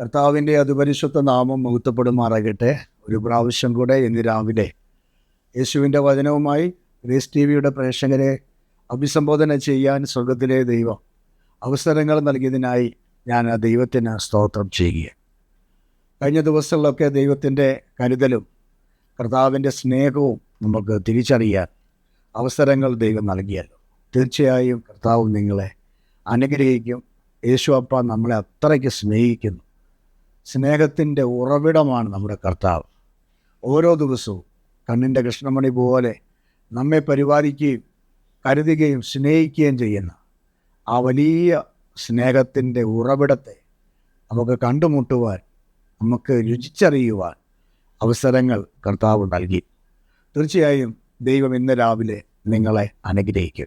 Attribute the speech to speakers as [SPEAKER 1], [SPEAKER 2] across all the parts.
[SPEAKER 1] കർത്താവിന്റെ അതിപരിശുദ്ധ നാമം മുഹത്തപ്പെടുമാറാകട്ടെ ഒരു പ്രാവശ്യം കൂടെ ഇന്ന് രാവിലെ യേശുവിന്റെ വചനവുമായി ഗ്രേസ് ടി വിയുടെ പ്രേക്ഷകരെ അഭിസംബോധന ചെയ്യാൻ സ്വർഗത്തിലെ ദൈവം അവസരങ്ങൾ നൽകിയതിനായി ഞാൻ ആ ദൈവത്തിന് സ്തോത്രം ചെയ്യുക കഴിഞ്ഞ ദിവസങ്ങളിലൊക്കെ ദൈവത്തിന്റെ കരുതലും കർത്താവിന്റെ സ്നേഹവും നമുക്ക് തിരിച്ചറിയാൻ അവസരങ്ങൾ ദൈവം നൽകിയല്ലോ. തീർച്ചയായും കർത്താവ് നിങ്ങളെ അനുഗ്രഹിക്കും. യേശു അപ്പ നമ്മളെ അത്രയ്ക്ക് സ്നേഹിക്കുന്നു. സ്നേഹത്തിന്റെ ഉറവിടമാണ് നമ്മുടെ കർത്താവ്. ഓരോ ദിവസവും കണ്ണിന്റെ കൃഷ്ണമണി പോലെ നമ്മെ പരിപാലിക്കുകയും കരുതുകയും സ്നേഹിക്കുകയും ചെയ്യുന്ന ആ വലിയ സ്നേഹത്തിന്റെ ഉറവിടത്തെ നമുക്ക് കണ്ടുമുട്ടുവാൻ നമുക്ക് രുചിച്ചറിയുവാൻ അവസരങ്ങൾ കർത്താവ് നൽകി. തീർച്ചയായും ദൈവം ഇന്ന് രാവിലെ നിങ്ങളെ അനുഗ്രഹിക്കും.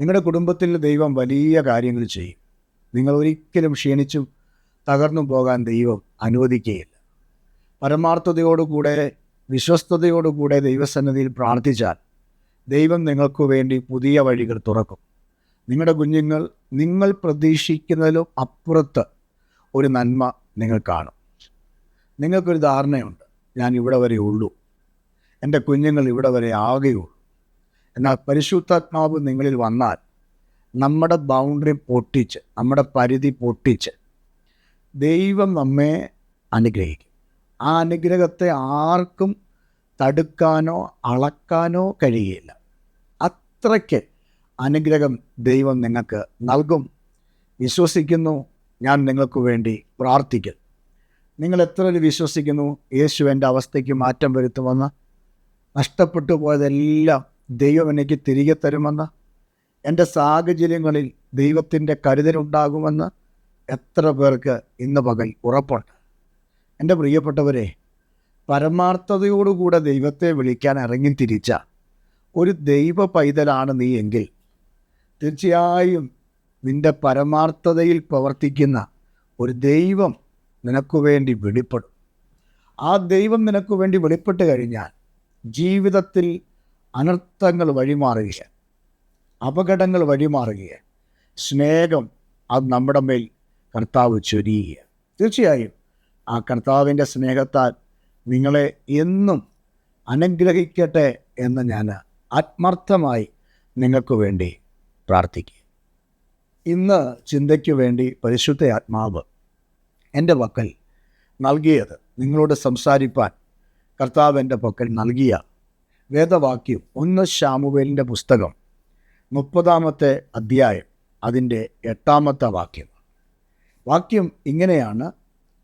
[SPEAKER 1] നിങ്ങളുടെ കുടുംബത്തിൽ ദൈവം വലിയ കാര്യങ്ങൾ ചെയ്യും. നിങ്ങൾ ഒരിക്കലും ക്ഷീണിച്ചും തകർന്നു പോകാൻ ദൈവം അനുവദിക്കുകയില്ല. പരമാർത്ഥതയോടുകൂടെ വിശ്വസ്തയോടുകൂടെ ദൈവസന്നിധിയിൽ പ്രാർത്ഥിച്ചാൽ ദൈവം നിങ്ങൾക്ക് വേണ്ടി പുതിയ വഴികൾ തുറക്കും. നിങ്ങളുടെ കുഞ്ഞുങ്ങൾ നിങ്ങൾ പ്രതീക്ഷിക്കുന്നതിലും അപ്പുറത്ത് ഒരു നന്മ നിങ്ങൾ കാണും. നിങ്ങൾക്കൊരു ധാരണയുണ്ട്. ഞാൻ ഇവിടെ വരെ ഉള്ളൂ. എന്റെ കുഞ്ഞുങ്ങൾ ഇവിടെ വരെ ആകെയുള്ളൂ എന്നാൽ പരിശുദ്ധാത്മാവ് നിങ്ങളിൽ വന്നാൽ നമ്മുടെ ബൗണ്ടറി പൊട്ടിച്ച് നമ്മുടെ പരിധി പൊട്ടിച്ച് ദൈവം നമ്മെ അനുഗ്രഹിക്കും. ആ അനുഗ്രഹത്തെ ആർക്കും തടുക്കാനോ അളക്കാനോ കഴിയില്ല അത്രയ്ക്ക് അനുഗ്രഹം ദൈവം നിങ്ങൾക്ക് നൽകും. വിശ്വസിക്കുന്നു. ഞാൻ നിങ്ങൾക്ക് വേണ്ടി പ്രാർത്ഥിക്കുന്നു നിങ്ങൾ എത്ര വിശ്വസിക്കുന്നു? യേശു എന്റെ അവസ്ഥയ്ക്ക് മാറ്റം വരുത്തുമെന്ന്? നഷ്ടപ്പെട്ടു പോയതെല്ലാം ദൈവം എനിക്ക് തിരികെ തരുമെന്ന്? എന്റെ സാഹചര്യങ്ങളിൽ ദൈവത്തിന്റെ കരുതലുണ്ടാകുമെന്ന്? എത്ര പേർക്ക് ഇന്ന് പകൽ ഉറപ്പുണ്ട് എന്റെ പ്രിയപ്പെട്ടവരെ പരമാർത്ഥതയോടുകൂടെ ദൈവത്തെ വിളിക്കാൻ ഇറങ്ങി തിരിച്ച ഒരു ദൈവ പൈതലാണ് നീ എങ്കിൽ തീർച്ചയായും നിന്റെ പരമാർത്ഥതയിൽ പ്രവർത്തിക്കുന്ന ഒരു ദൈവം നിനക്ക് വേണ്ടി വെളിപ്പെടും. ആ ദൈവം നിനക്ക് വേണ്ടി വെളിപ്പെട്ട് കഴിഞ്ഞാൽ ജീവിതത്തിൽ അനർത്ഥങ്ങൾ വഴിമാറുകയാണ് അപകടങ്ങൾ വഴിമാറുകയാണ്. സ്നേഹം അത് നമ്മുടെ മേൽ കർത്താവ് ചൊരിയുക തീർച്ചയായും ആ കർത്താവിന്റെ സ്നേഹത്താൽ നിങ്ങളെ എന്നും അനുഗ്രഹിക്കട്ടെ എന്ന് ഞാൻ ആത്മാർത്ഥമായി നിങ്ങൾക്ക് വേണ്ടി പ്രാർത്ഥിക്കുക ഇന്ന് ചിന്തയ്ക്ക് വേണ്ടി പരിശുദ്ധ ആത്മാവ് എന്റെ പക്കൽ നൽകിയത് നിങ്ങളോട് സംസാരിപ്പാൻ കർത്താവ് എന്റെ പക്കൽ നൽകിയ വേദവാക്യം ഒന്ന് ശാമുവേലിന്റെ പുസ്തകം മുപ്പതാമത്തെ അധ്യായം അതിന്റെ എട്ടാമത്തെ വാക്യം. വാക്യം ഇങ്ങനെയാണ്.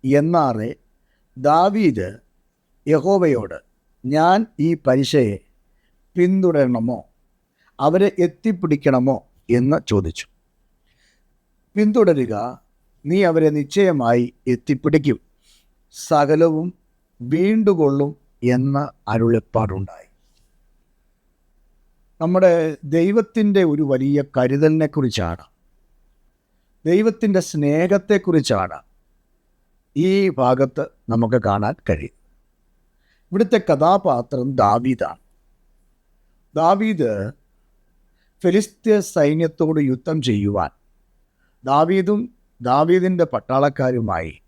[SPEAKER 1] എന്നാറെ ദാവീദ് യഹോവയോട് ഞാൻ ഈ പലിശയെ പിന്തുടരണമോ? അവരെ എത്തിപ്പിടിക്കണമോ? എന്ന് ചോദിച്ചു. പിന്തുടരുക നീ അവരെ നിശ്ചയമായി എത്തിപ്പിടിക്കും. സകലവും വീണ്ടുകൊള്ളും എന്ന അരുളപ്പാടുണ്ടായി. നമ്മുടെ ദൈവത്തിന്റെ ഒരു വലിയ കരുതലിനെക്കുറിച്ചാണ്. ദൈവത്തിന്റെ സ്നേഹത്തെക്കുറിച്ചാണ് ഈ ഭാഗത്ത് നമുക്ക് കാണാൻ കഴിയും ഇവിടുത്തെ കഥാപാത്രം ദാവീദാണ്. ദാവീദ് ഫിലിസ്തീയ സൈന്യത്തോട് യുദ്ധം ചെയ്യുവാൻ ദാവീദും ദാവീദിന്റെ പട്ടാളക്കാരുമായി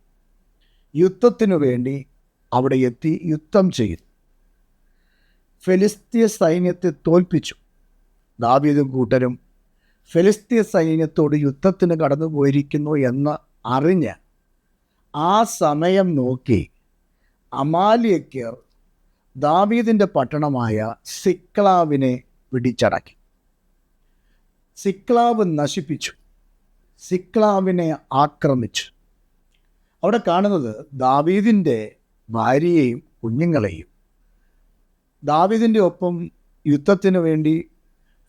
[SPEAKER 1] യുദ്ധത്തിനു വേണ്ടി അവിടെ എത്തി യുദ്ധം ചെയ്തു ഫിലിസ്തീയ സൈന്യത്തെ തോൽപ്പിച്ചു. ദാവീദും കൂട്ടരും ഫെലിസ്തീയ സൈന്യത്തോട് യുദ്ധത്തിന് കടന്നു പോയിരിക്കുന്നു എന്ന് അറിഞ്ഞ് ആ സമയം നോക്കി അമാലിയക്കർ ദാവീദിന്റെ പട്ടണമായ സിക്ലാവിനെ പിടിച്ചടക്കി. സിക്ലാവ് നശിപ്പിച്ചു. സിക്ലാവിനെ ആക്രമിച്ചു. അവിടെ കാണുന്നത് ദാവീദിന്റെ ഭാര്യയെയും കുഞ്ഞുങ്ങളെയും. ദാവീദിന്റെ ഒപ്പം യുദ്ധത്തിന് വേണ്ടി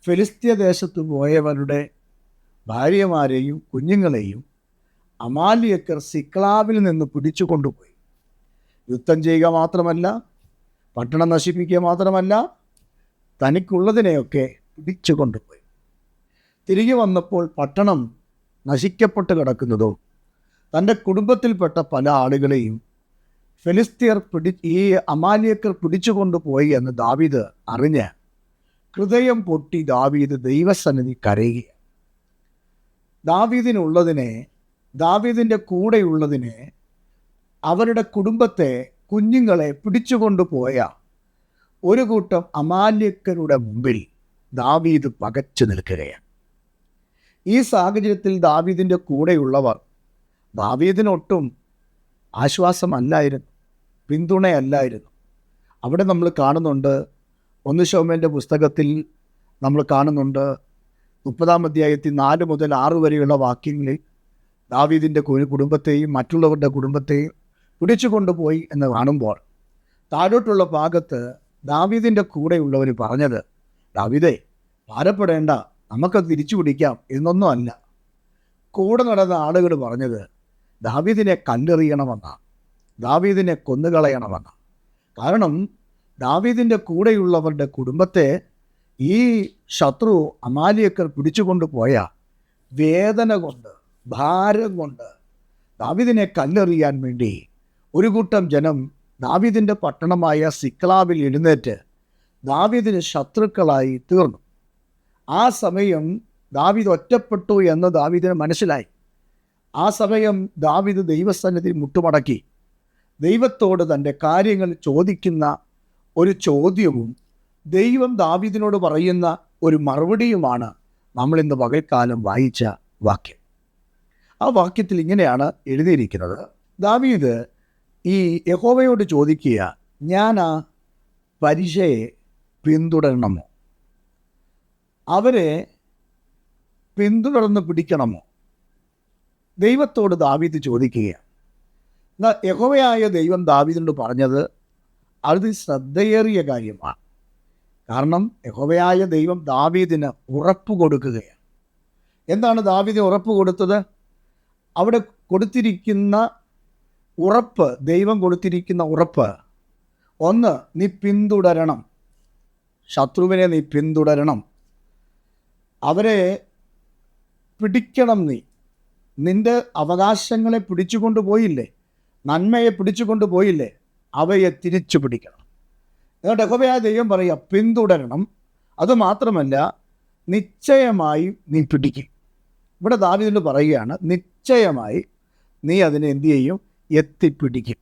[SPEAKER 1] ഫിലിസ്തീയ ദേശത്ത് പോയവരുടെ ഭാര്യമാരെയും കുഞ്ഞുങ്ങളെയും അമാലിയക്കർ സിക്ലാവിൽ നിന്ന് പിടിച്ചു കൊണ്ടുപോയി. യുദ്ധം ചെയ്യുക മാത്രമല്ല പട്ടണം നശിപ്പിക്കുക മാത്രമല്ല തനിക്കുള്ളതിനെയൊക്കെ പിടിച്ചു കൊണ്ടുപോയി. തിരികെ വന്നപ്പോൾ പട്ടണം നശിക്കപ്പെട്ട് കിടക്കുന്നതോ തന്റെ കുടുംബത്തിൽപ്പെട്ട പല ആളുകളെയും ഫെലിസ്തീയർ പിടി ഈ അമാലിയക്കർ പിടിച്ചു കൊണ്ടുപോയി എന്ന് ദാവീദ് അറിഞ്ഞ് ഹൃദയം പൊട്ടി ദാവീദ് ദൈവസന്നിധി കരയുക. ദാവീദിനുള്ളതിനെ ദാവീദിന്റെ കൂടെയുള്ളതിനെ അവരുടെ കുടുംബത്തെ കുഞ്ഞുങ്ങളെ പിടിച്ചുകൊണ്ടുപോയ ഒരു കൂട്ടം അമാല്യക്കരുടെ മുമ്പിൽ ദാവീദ് പകച്ചു നിൽക്കുകയാണ്. ഈ സാഹചര്യത്തിൽ ദാവീദിന്റെ കൂടെയുള്ളവർ ദാവീദിനൊട്ടും ആശ്വാസമല്ലായിരുന്നു പിന്തുണയല്ലായിരുന്നു. അവിടെ നമ്മൾ കാണുന്നുണ്ട് ഒന്ന് ശോമേന്റെ പുസ്തകത്തിൽ നമ്മൾ കാണുന്നുണ്ട്. മുപ്പതാം അധ്യായത്തിൽ നാല് മുതൽ ആറ് വരെയുള്ള വാക്യങ്ങളിൽ ദാവീദിന്റെ കുടുംബത്തെയും മറ്റുള്ളവരുടെ കുടുംബത്തെയും പിടിച്ചു കൊണ്ടുപോയി എന്ന് കാണുമ്പോൾ താഴോട്ടുള്ള ഭാഗത്ത് ദാവീദിന്റെ കൂടെയുള്ളവർ പറഞ്ഞത് ദാവീദേ ഭാരപ്പെടേണ്ട നമുക്ക് തിരിച്ചു പിടിക്കാം എന്നൊന്നും അല്ല. കൂടെ നടന്ന ആളുകൾ പറഞ്ഞത് ദാവീദിനെ കല്ലെറിയണമെന്നാണ് ദാവീദിനെ കൊന്നുകളയണമെന്നാണ് കാരണം ദാവീദിന്റെ കൂടെയുള്ളവരുടെ കുടുംബത്തെ ഈ ശത്രു അമാലിയക്കർ പിടിച്ചുകൊണ്ട് പോയ വേദന കൊണ്ട് ഭാരം കൊണ്ട് ദാവീദിനെ കല്ലെറിയാൻ വേണ്ടി ഒരു കൂട്ടം ജനം ദാവീദിന്റെ പട്ടണമായ സിക്ലാവിൽ എഴുന്നേറ്റ് ദാവീദിന് ശത്രുക്കളായി തീർന്നു. ആ സമയം ദാവീദ് ഒറ്റപ്പെട്ടു എന്ന് ദാവീദിന് മനസ്സിലായി. ആ സമയം ദാവീദ് ദൈവസന്നിധി മുട്ടുമടക്കി. ദൈവത്തോട് തന്റെ കാര്യങ്ങൾ ചോദിക്കുന്ന ഒരു ചോദ്യവും ദൈവം ദാവിദിനോട് പറയുന്ന ഒരു മറുപടിയുമാണ് നമ്മൾ ഇന്ന് പകൽക്കാലം വായിച്ച വാക്യം. ആ വാക്യത്തിൽ ഇങ്ങനെയാണ് എഴുതിയിരിക്കുന്നത്. ദാവീദ് ഈ യഹോവയോട് ചോദിക്കുക ഞാൻ ആ പരിശയെ പിന്തുടരണമോ? അവരെ പിന്തുടർന്ന് പിടിക്കണമോ? ദൈവത്തോട് ദാവീദ് ചോദിക്കുക യഹോവയായ ദൈവം ദാവീദിനോട് പറഞ്ഞത് അത് ശ്രദ്ധയേറിയ കാര്യമാണ്. കാരണം യഹോവയായ ദൈവം ദാവീദിന് ഉറപ്പ് കൊടുക്കുകയാണ്. എന്താണ് ദാവീദിന് ഉറപ്പ് കൊടുത്തത്? അവിടെ കൊടുത്തിരിക്കുന്ന ഉറപ്പ് ദൈവം കൊടുത്തിരിക്കുന്ന ഉറപ്പ്. ഒന്ന് നീ പിന്തുടരണം. ശത്രുവിനെ നീ പിന്തുടരണം. അവരെ പിടിക്കണം നീ. നിന്റെ അവകാശങ്ങളെ പിടിച്ചുകൊണ്ട് പോയില്ലേ നന്മയെ പിടിച്ചുകൊണ്ട് പോയില്ലേ അവയെ തിരിച്ചു പിടിക്കണം. എന്നിട്ട് യഹോബയായ ദൈവം പറയുക പിന്തുടരണം. അതുമാത്രമല്ല നിശ്ചയമായി നീ പിടിക്കും. ഇവിടെ ദാവിദിനോട് പറയുകയാണ് നിശ്ചയമായി നീ അതിനെ എന്തു ചെയ്യും? എത്തിപ്പിടിക്കും.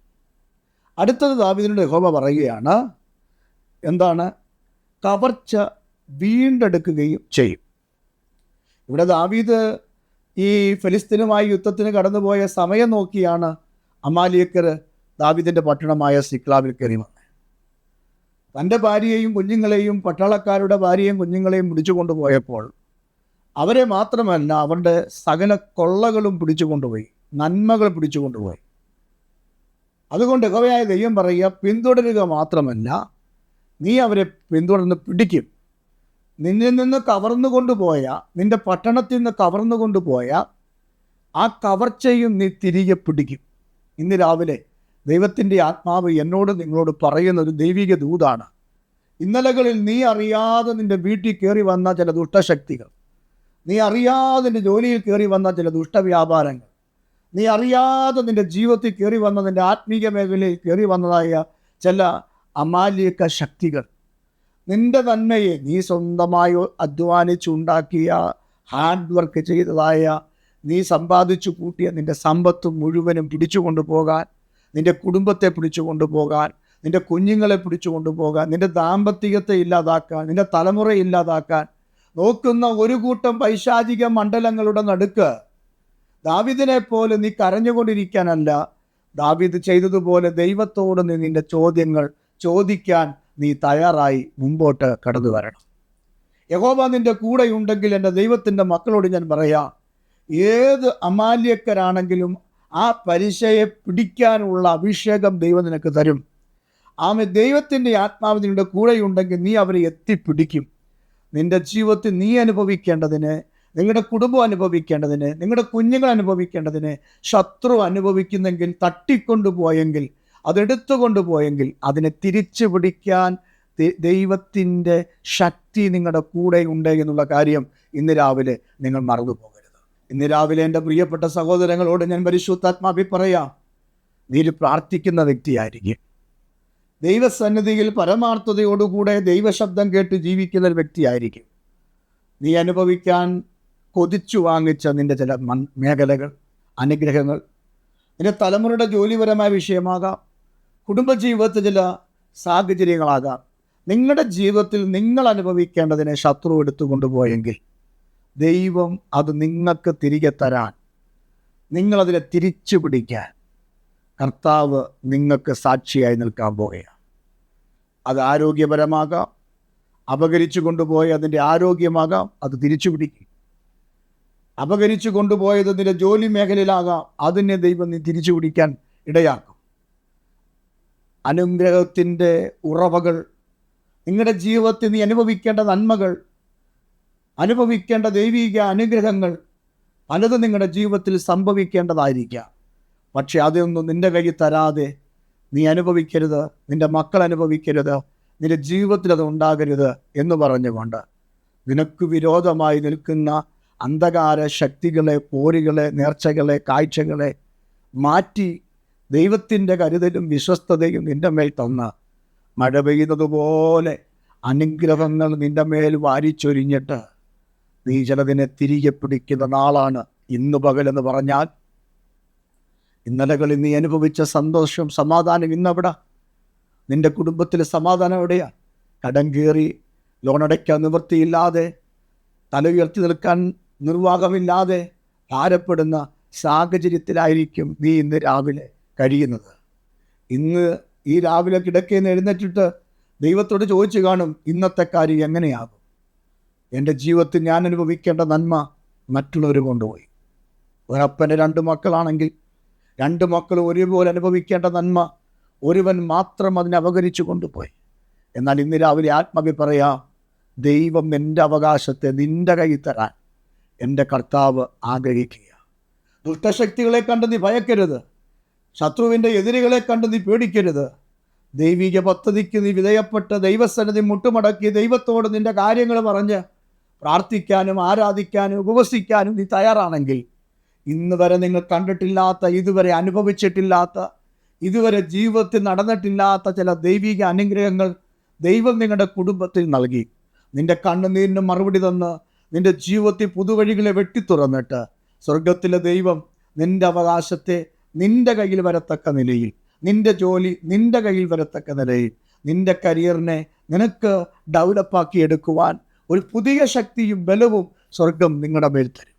[SPEAKER 1] അടുത്തത് ദാവിദിനോട് യഹോബ പറയുകയാണ് എന്താണ്? കവർച്ച വീണ്ടെടുക്കുകയും ചെയ്യും. ഇവിടെ ദാവീദ് ഈ ഫലിസ്തീനുമായി യുദ്ധത്തിന് കടന്നുപോയ സമയം നോക്കിയാണ് അമാലിയക്കർ ദാവീദിന്റെ പട്ടണമായ സിക്ലാവിൽ കയറി വന്നത് തന്റെ ഭാര്യയെയും കുഞ്ഞുങ്ങളെയും പട്ടാളക്കാരുടെ ഭാര്യയും കുഞ്ഞുങ്ങളെയും പിടിച്ചു കൊണ്ടുപോയപ്പോൾ അവരെ മാത്രമല്ല അവരുടെ സകല കൊള്ളകളും പിടിച്ചു കൊണ്ടുപോയി നന്മകൾ പിടിച്ചു കൊണ്ടുപോയി അതുകൊണ്ട് യഹോവയായ ദൈവം പറയുക പിന്തുടരുക മാത്രമല്ല നീ അവരെ പിന്തുടർന്ന് പിടിക്കും. നിന്നിൽ നിന്ന് കവർന്നു കൊണ്ടുപോയ നിന്റെ പട്ടണത്തിൽ നിന്ന് കവർന്നു കൊണ്ടുപോയ ആ കവർച്ചയും നീ തിരികെ പിടിക്കും. ഇന്ന് രാവിലെ ദൈവത്തിന്റെ ആത്മാവ് എന്നോട് നിങ്ങളോട് പറയുന്ന ഒരു ദൈവിക ദൂതാണ്. ഇന്നലകളിൽ നീ അറിയാതെ നിന്റെ വീട്ടിൽ കയറി വന്ന ചില ദുഷ്ടശക്തികൾ. നീ അറിയാതെ നിന്റെ ജോലിയിൽ കയറി വന്ന ചില ദുഷ്ടവ്യാപാരങ്ങൾ. നീ അറിയാതെ നിന്റെ ജീവിതത്തിൽ കയറി വന്ന നിന്റെ ആത്മീയ മേഖലയിൽ കയറി വന്നതായ ചില അമാലിക ശക്തികൾ. നിന്റെ നന്മയെ നീ സ്വന്തമായി അധ്വാനിച്ചുണ്ടാക്കിയ ഹാർഡ് വർക്ക് ചെയ്തതായ നീ സമ്പാദിച്ചു കൂട്ടിയ നിന്റെ സമ്പത്ത് മുഴുവനും പിടിച്ചു കൊണ്ടുപോകാൻ നിന്റെ കുടുംബത്തെ പിടിച്ചു കൊണ്ടുപോകാൻ നിന്റെ കുഞ്ഞുങ്ങളെ പിടിച്ചു കൊണ്ടുപോകാൻ നിന്റെ ദാമ്പത്യത്തെ ഇല്ലാതാക്കാൻ നിന്റെ തലമുറ ഇല്ലാതാക്കാൻ നോക്കുന്ന ഒരു കൂട്ടം പൈശാചിക മണ്ഡലങ്ങളുടെ നടുക്ക് ദാവിദിനെ പോലെ നീ കരഞ്ഞുകൊണ്ടിരിക്കാനല്ല. ദാവിദ് ചെയ്തതുപോലെ ദൈവത്തോട് നീ നിന്റെ ചോദ്യങ്ങൾ ചോദിക്കാൻ നീ തയ്യാറായി മുമ്പോട്ട് കടന്നു വരണം. യഹോബ നിന്റെ കൂടെയുണ്ടെങ്കിൽ എന്റെ ദൈവത്തിന്റെ മക്കളോട് ഞാൻ പറയാം ഏത് അമാല്യക്കരാണെങ്കിലും ആ പലിശയെ പിടിക്കാനുള്ള അഭിഷേകം ദൈവം നിനക്ക് തരും. ആമ ദൈവത്തിന്റെ ആത്മാവ് നിന്റെ കൂടെയുണ്ടെങ്കിൽ നീ അവരെ എത്തിപ്പിടിക്കും. നിന്റെ ജീവിതത്തിൽ നീ അനുഭവിക്കേണ്ടതിന് നിങ്ങളുടെ കുടുംബം അനുഭവിക്കേണ്ടതിന് നിങ്ങളുടെ കുഞ്ഞുങ്ങൾ അനുഭവിക്കേണ്ടതിന് ശത്രു അനുഭവിക്കുന്നെങ്കിൽ തട്ടിക്കൊണ്ടുപോയെങ്കിൽ അതെടുത്തുകൊണ്ട് കൊണ്ടുപോയെങ്കിൽ അതിനെ തിരിച്ചു പിടിക്കാൻ ദൈവത്തിന്റെ ശക്തി നിങ്ങളുടെ കൂടെ ഉണ്ട് എന്നുള്ള കാര്യം ഇന്ന് രാവിലെ നിങ്ങൾ മറന്നു ഇന്ന് രാവിലെ എന്റെ പ്രിയപ്പെട്ട സഹോദരങ്ങളോട് ഞാൻ പരിശുദ്ധാത്മാവി പറയാം. നീ ഒരു പ്രാർത്ഥിക്കുന്ന വ്യക്തിയായിരിക്കും. ദൈവസന്നിധിയിൽ പരമാർത്ഥതയോടുകൂടെ ദൈവശബ്ദം കേട്ട് ജീവിക്കുന്ന ഒരു വ്യക്തിയായിരിക്കും. നീ അനുഭവിക്കാൻ കൊതിച്ചു വാങ്ങിച്ച നിന്റെ ചില മൺ മേഖലകൾ അനുഗ്രഹങ്ങൾ നിന്റെ തലമുറയുടെ ജോലിപരമായ വിഷയമാകാം. കുടുംബജീവിതത്തിൽ ചില സാഹചര്യങ്ങളാകാം. നിങ്ങളുടെ ജീവിതത്തിൽ നിങ്ങൾ അനുഭവിക്കേണ്ടതിനെ ശത്രു എടുത്തു കൊണ്ടുപോയെങ്കിൽ ദൈവം അത് നിങ്ങൾക്ക് തിരികെ തരാൻ. നിങ്ങളതിനെ തിരിച്ചു പിടിക്കാൻ കർത്താവ് നിങ്ങൾക്ക് സാക്ഷിയായി നിൽക്കാൻ പോവുകയാണ്. അത് ആരോഗ്യപരമാകാം. അപകരിച്ചു കൊണ്ടുപോയ അതിന്റെ ആരോഗ്യമാകാം. അത് തിരിച്ചു പിടിക്കും. അപകരിച്ചു കൊണ്ടുപോയത് നിന്റെ ജോലി മേഖലയിലാകാം. അതിനെ ദൈവം നീ തിരിച്ചു പിടിക്കാൻ ഇടയാക്കും. അനുഗ്രഹത്തിന്റെ ഉറവകൾ നിങ്ങളുടെ ജീവിതത്തിൽ നീ അനുഭവിക്കേണ്ട നന്മകൾ അനുഭവിക്കേണ്ട ദൈവിക അനുഗ്രഹങ്ങൾ പലതും നിങ്ങളുടെ ജീവിതത്തിൽ സംഭവിക്കേണ്ടതായിരിക്കാം. പക്ഷെ അതൊന്നും നിന്റെ കയ്യിൽ തരാതെ നീ അനുഭവിക്കരുത് നിന്റെ മക്കൾ അനുഭവിക്കരുത് നിന്റെ ജീവിതത്തിൽ അത് ഉണ്ടാകരുത് എന്ന് പറഞ്ഞുകൊണ്ട് നിനക്ക് വിരോധമായി നിൽക്കുന്ന അന്ധകാര ശക്തികളെ പോരികളെ നേർച്ചകളെ കാഴ്ചകളെ മാറ്റി ദൈവത്തിന്റെ കരുതലും വിശ്വസ്തതയും നിന്റെ മേൽ തന്ന് മഴ പെയ്യുന്നതുപോലെ അനുഗ്രഹങ്ങൾ നിന്റെ മേൽ വാരിച്ചൊരിഞ്ഞിട്ട് നീ ചിലതിനെ തിരികെ പിടിക്കുന്ന നാളാണ്. ഇന്ന് എന്ന് പറഞ്ഞാൽ ഇന്നലകളിൽ നീ അനുഭവിച്ച സന്തോഷം സമാധാനം ഇന്നവിടെ? നിന്റെ കുടുംബത്തിൽ സമാധാനം എവിടെയാ? കടം കയറി ലോണടയ്ക്കാൻ നിവൃത്തിയില്ലാതെ തല ഉയർത്തി നിൽക്കാൻ നിർവാഹമില്ലാതെ ഭാരപ്പെടുന്ന സാഹചര്യത്തിലായിരിക്കും നീ ഇന്ന് രാവിലെ കഴിയുന്നത്. ഇന്ന് ഈ രാവിലെ കിടക്കയിൽ നിന്ന് എഴുന്നേറ്റിട്ട് ദൈവത്തോട് ചോദിച്ചു കാണും ഇന്നത്തെ കാര്യം എങ്ങനെയാകും? എന്റെ ജീവിതത്തിൽ ഞാൻ അനുഭവിക്കേണ്ട നന്മ മറ്റുള്ളവർ കൊണ്ടുപോയി. ഒരപ്പന്റെ രണ്ട് മക്കളാണെങ്കിൽ രണ്ട് മക്കളും ഒരുപോലെ അനുഭവിക്കേണ്ട നന്മ ഒരുവൻ മാത്രം അതിനെ അവഗണിച്ചു കൊണ്ടുപോയി. എന്നാൽ ഇന്ന് രാവിലെ ആത്മാവി പറയാ ദൈവം എന്റെ അവകാശത്തെ നിന്റെ കയ്യിൽ തരാൻ എന്റെ കർത്താവ് ആഗ്രഹിക്കുക ദുഷ്ടശക്തികളെ കണ്ട് നീ ഭയക്കരുത്. ശത്രുവിന്റെ എതിരികളെ കണ്ട് നീ പേടിക്കരുത്. ദൈവിക പദ്ധതിക്ക് നീ വിധേയപ്പെട്ട് ദൈവസന്നിധി മുട്ടുമടക്കി ദൈവത്തോട് നിന്റെ കാര്യങ്ങൾ പറഞ്ഞ് പ്രാർത്ഥിക്കാനും ആരാധിക്കാനും ഉപവസിക്കാനും നീ തയ്യാറാണെങ്കിൽ ഇന്ന് വരെ നിങ്ങൾ കണ്ടിട്ടില്ലാത്ത ഇതുവരെ അനുഭവിച്ചിട്ടില്ലാത്ത ഇതുവരെ ജീവിതത്തിൽ നടന്നിട്ടില്ലാത്ത ചില ദൈവിക അനുഗ്രഹങ്ങൾ ദൈവം നിങ്ങളുടെ കുടുംബത്തിൽ നൽകി. നിന്റെ കണ്ണുനീരിന് മറുപടി തന്ന് നിന്റെ ജീവിതത്തിൽ പുതുവഴികളെ വെട്ടിത്തുറന്നിട്ട് സ്വർഗത്തിലെ ദൈവം നിന്റെ അവകാശത്തെ നിന്റെ കയ്യിൽ വരത്തക്ക നിലയിൽ നിന്റെ ജോലി നിന്റെ കയ്യിൽ വരത്തക്ക നിലയിൽ നിന്റെ കരിയറിനെ നിനക്ക് ഡെവലപ്പാക്കി എടുക്കുവാൻ ഒരു പുതിയ ശക്തിയും ബലവും സ്വർഗം നിങ്ങളുടെ മേൽ തരും.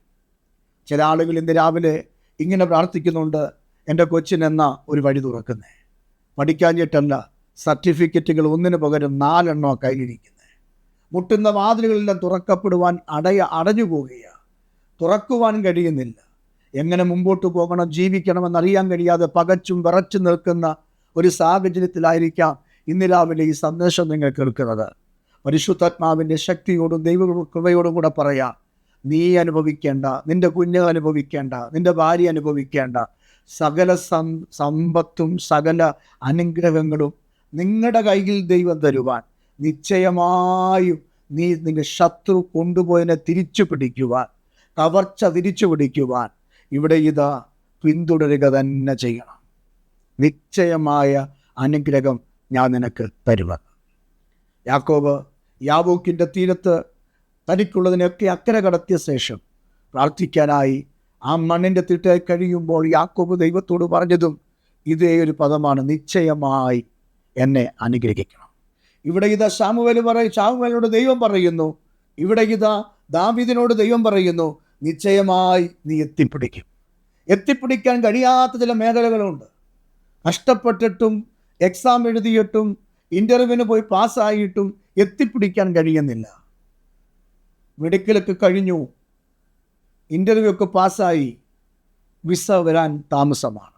[SPEAKER 1] ചില ആളുകൾ ഇന്ന് രാവിലെ ഇങ്ങനെ പ്രാർത്ഥിക്കുന്നുണ്ട് എന്റെ കൊച്ചിനെന്ന ഒരു വഴി തുറക്കുന്നേ? പഠിക്കാഞ്ഞിട്ടല്ല സർട്ടിഫിക്കറ്റുകൾ ഒന്നിനു പകരം നാലെണ്ണോ കയ്യിലിരിക്കുന്നത് മുട്ടുന്ന വാതിലുകളെല്ലാം തുറക്കപ്പെടുവാൻ അടയ അടഞ്ഞു പോവുകയാണ് തുറക്കുവാൻ കഴിയുന്നില്ല. എങ്ങനെ മുമ്പോട്ട് പോകണം? ജീവിക്കണമെന്നറിയാൻ കഴിയാതെ പകച്ചും വിറച്ചു നിൽക്കുന്ന ഒരു സാഹചര്യത്തിലായിരിക്കാം ഇന്ന് രാവിലെ ഈ സന്ദേശം നിങ്ങൾ കേൾക്കുന്നത്. പരിശുദ്ധാത്മാവിന്റെ ശക്തിയോടും ദൈവ കൃപയോടും കൂടെ പറയാം നീ അനുഭവിക്കേണ്ട നിന്റെ കുഞ്ഞുങ്ങൾ അനുഭവിക്കേണ്ട നിന്റെ ഭാര്യ അനുഭവിക്കേണ്ട സകല സം സമ്പത്തും സകല അനുഗ്രഹങ്ങളും നിങ്ങളുടെ കയ്യിൽ ദൈവം തരുവാൻ നിശ്ചയമായും നീ നിന്റെ ശത്രു കൊണ്ടുപോയതിനെ തിരിച്ചു പിടിക്കുവാൻ കവർച്ച തിരിച്ചു പിടിക്കുവാൻ ഇവിടെ ഇതാ പിന്തുടരുക തന്നെ ചെയ്യണം. നിശ്ചയമായ അനുഗ്രഹം ഞാൻ നിനക്ക് തരുമെന്ന് യാക്കോബ് യാബൂക്കിന്റെ തീരത്ത് തനിക്കുള്ളതിനൊക്കെ അക്കരെ കടത്തിയ ശേഷം പ്രാർത്ഥിക്കാനായി ആ മണ്ണിന്റെ തീട്ടായി കഴിയുമ്പോൾ യാക്കോബ് ദൈവത്തോട് പറഞ്ഞതും ഇതേ ഒരു പദമാണ് നിശ്ചയമായി എന്നെ അനുഗ്രഹിക്കണം. ഇവിടെ ഇതാ ഷാമുവേൽ പറയും ഷാമുവേലിനോട് ദൈവം പറയുന്നു. ഇവിടെ ഇതാ ദാവിദിനോട് ദൈവം പറയുന്നു നിശ്ചയമായി നീ എത്തിപ്പിടിക്കും. എത്തിപ്പിടിക്കാൻ കഴിയാത്ത ചില മേഖലകളുണ്ട്. കഷ്ടപ്പെട്ടിട്ടും എക്സാം എഴുതിയിട്ടും ഇന്റർവ്യൂവിന് പോയി പാസ്സായിട്ടും എത്തിപ്പിടിക്കാൻ കഴിയുന്നില്ല. മെഡിക്കലൊക്കെ കഴിഞ്ഞു. ഇന്റർവ്യൂ ഒക്കെ പാസ്സായി. വിസ വരാൻ താമസമാണ്.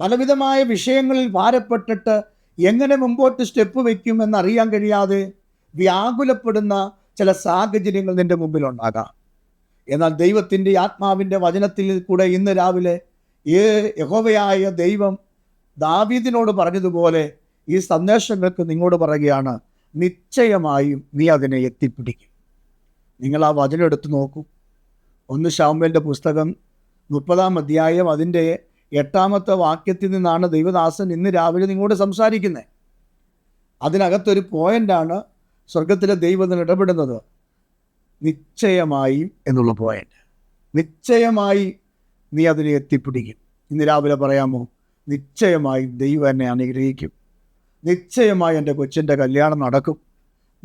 [SPEAKER 1] പലവിധമായ വിഷയങ്ങളിൽ ഭാരപ്പെട്ടിട്ട് എങ്ങനെ മുമ്പോട്ട് സ്റ്റെപ്പ് വയ്ക്കുമെന്നറിയാൻ കഴിയാതെ വ്യാകുലപ്പെടുന്ന ചില സാഹചര്യങ്ങൾ നിന്റെ മുമ്പിലുണ്ടാകാം. എന്നാൽ ദൈവത്തിന്റെ ആത്മാവിന്റെ വചനത്തിൽ കൂടെ ഇന്ന് രാവിലെ ഏ യഹോവയായ ദൈവം ദാവീദിനോട് പറഞ്ഞതുപോലെ ഈ സന്ദേശങ്ങൾക്ക് നിങ്ങളോട് പറയുകയാണ് നിശ്ചയമായും നീ അതിനെ എത്തിപ്പിടിക്കും. നിങ്ങൾ ആ വചനം എടുത്തു നോക്കൂ. ഒന്ന് ശാമ്പലിന്റെ പുസ്തകം മുപ്പതാം അധ്യായം അതിന്റെ എട്ടാമത്തെ വാക്യത്തിൽ നിന്നാണ് ദൈവദാസൻ ഇന്ന് രാവിലെ നിങ്ങളോട് സംസാരിക്കുന്നത്. അതിനകത്തൊരു പോയിന്റാണ് സ്വർഗത്തിലെ ദൈവത്തിന് ഇടപെടുന്നത്. നിശ്ചയമായി എന്നുള്ള പോയിന്റ്. നിശ്ചയമായി നീ അതിനെ എത്തിപ്പിടിക്കും. ഇന്ന് രാവിലെ പറയാമോ നിശ്ചയമായി ദൈവം എന്നെ അനുഗ്രഹിക്കും. നിശ്ചയമായി എന്റെ കൊച്ചിന്റെ കല്യാണം നടക്കും.